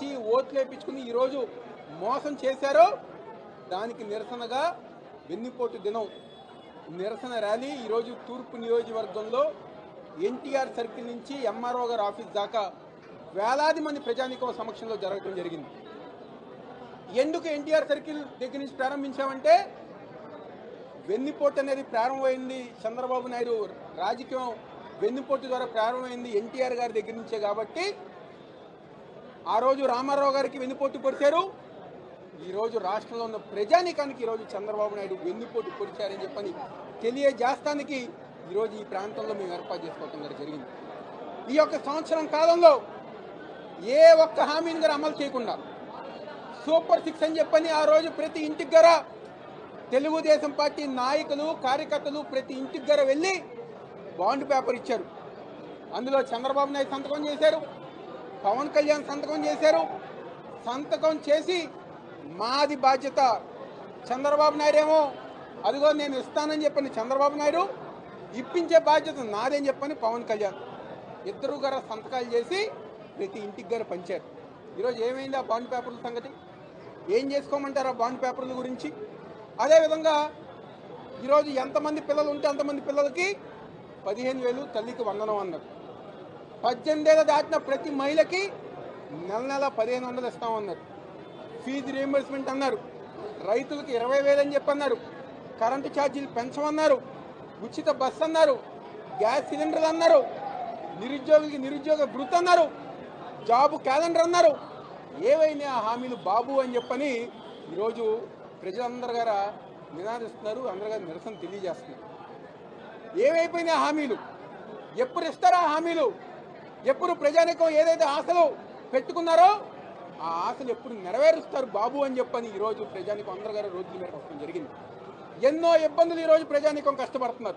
ఇచ్చి ఓట్లు వేయించుకుని ఈరోజు మోసం చేశారో దానికి నిరసనగా వెన్నుపోటు దినం. నిరసన ర్యాలీ ఈరోజు తూర్పు నియోజకవర్గంలో ఎన్టీఆర్ సర్కిల్ నుంచి ఎంఆర్ఓ గారి ఆఫీస్ దాకా వేలాది మంది ప్రజానీకం సమక్షంలో జరగడం జరిగింది. ఎందుకు ఎన్టీఆర్ సర్కిల్ దగ్గర నుంచి ప్రారంభించామంటే వెన్నుపోటు అనేది ప్రారంభమైంది చంద్రబాబు నాయుడు రాజకీయం. వెన్నుపోటు ద్వారా ప్రారంభమైంది ఎన్టీఆర్ గారి దగ్గర నుంచే కాబట్టి ఆ రోజు రామారావు గారికి వెన్నుపోటు పొడిచారు. ఈరోజు రాష్ట్రంలో ఉన్న ప్రజానీకానికి ఈరోజు చంద్రబాబు నాయుడు వెన్నుపోటు పొడిచారని చెప్పని తెలియజేస్తానికి ఈరోజు ఈ ప్రాంతంలో మేము ఏర్పాటు చేసుకోవటం గారు జరిగింది. ఈ యొక్క సంవత్సరం కాలంలో ఏ ఒక్క హామీని గారు అమలు చేయకుండా సూపర్ సిక్స్ అని చెప్పని ఆ రోజు ప్రతి ఇంటికి గర తెలుగుదేశం పార్టీ నాయకులు కార్యకర్తలు ప్రతి ఇంటికి గర వెళ్ళి బాండ్ పేపర్ ఇచ్చారు. అందులో చంద్రబాబు నాయుడు సంతకం చేశారు. పవన్ కళ్యాణ్ సంతకం చేశారు. సంతకం చేసి మాది బాధ్యత. చంద్రబాబు నాయుడు ఏమో అదిగో నేను ఇస్తానని చెప్పని చంద్రబాబు నాయుడు ఇప్పించే బాధ్యత నాదని చెప్పని పవన్ కళ్యాణ్ ఇద్దరు గారు సంతకాలు చేసి ప్రతి ఇంటికి గారు పంచారు. ఈరోజు ఏమైంది ఆ బాండ్ పేపర్ల సంగతి? ఏం చేసుకోమంటారు ఆ బాండ్ పేపర్ల గురించి? అదేవిధంగా ఈరోజు ఎంతమంది పిల్లలు ఉంటే అంతమంది పిల్లలకి పదిహేను వేలు తల్లికి వందనం అన్నారు. పద్దెనిమిది ఏళ్ళు దాటిన ప్రతి మహిళకి నెల నెల పదిహేను వందలు ఇస్తామన్నారు. ఫీజు రియంబర్స్మెంట్ అన్నారు. రైతులకు ఇరవై వేలు అని చెప్పన్నారు. కరెంటు ఛార్జీలు పెంచమన్నారు. ఉచిత బస్సు అన్నారు. గ్యాస్ సిలిండర్లు అన్నారు. నిరుద్యోగులకి నిరుద్యోగ వృత్తి అన్నారు. జాబు క్యాలెండర్ అన్నారు. ఏవైనా ఆ హామీలు బాబు అని చెప్పని ఈరోజు ప్రజలందరి గారా నినాదిస్తున్నారు. అందరి గారు నిరసన తెలియజేస్తున్నారు. ఏవైపోయినాయి హామీలు? ఎప్పుడు ఇస్తారా ఆ హామీలు? ఎప్పుడు ప్రజానికం ఏదైతే ఆశలు పెట్టుకున్నారో ఆ ఆశలు ఎప్పుడు నెరవేరుస్తారు బాబు అని చెప్పని ఈరోజు ప్రజానికం అందరి గారు రోజుల మేరకు వస్తడం జరిగింది. ఎన్నో ఇబ్బందులు ఈరోజు ప్రజానికం కష్టపడుతున్నారు.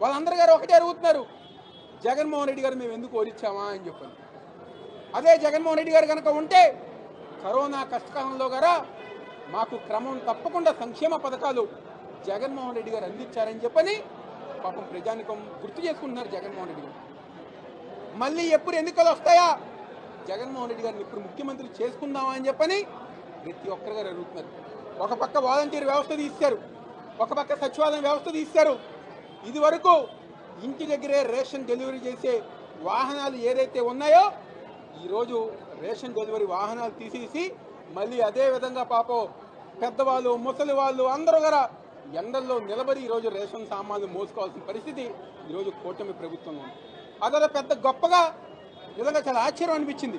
వాళ్ళందరి గారు ఒకటే అడుగుతున్నారు జగన్మోహన్ రెడ్డి గారు మేము ఎందుకు ఓడించామా? అని చెప్పని. అదే జగన్మోహన్ రెడ్డి గారు కనుక ఉంటే కరోనా కష్టకాలంలో గారా మాకు క్రమం తప్పకుండా సంక్షేమ పథకాలు జగన్మోహన్ రెడ్డి గారు అందించారని చెప్పని పాపం ప్రజానికం గుర్తు చేసుకుంటున్నారు జగన్మోహన్ రెడ్డి గారు. మళ్ళీ ఎప్పుడు ఎన్నికలు వస్తాయా? జగన్మోహన్ రెడ్డి గారిని ఇప్పుడు ముఖ్యమంత్రి చేసుకుందామా అని చెప్పని ప్రతి ఒక్కరు గారు అడుగుతున్నారు. ఒక పక్క వాలంటీర్ వ్యవస్థ తీశారు. ఒక పక్క సచివాలయం వ్యవస్థ తీశారు. ఇది వరకు ఇంటి దగ్గరే రేషన్ డెలివరీ చేసే వాహనాలు ఏదైతే ఉన్నాయో ఈరోజు రేషన్ డెలివరీ వాహనాలు తీసేసి మళ్ళీ అదే విధంగా పాపం పెద్దవాళ్ళు ముసలి వాళ్ళు అందరూ కూడా ఎండల్లో నిలబడి ఈరోజు రేషన్ సామాన్లు మోసుకోవాల్సిన పరిస్థితి ఈరోజు కూటమి ప్రభుత్వంలో ఉంది. అదే పెద్ద గొప్పగా నిజంగా చాలా ఆశ్చర్యం అనిపించింది.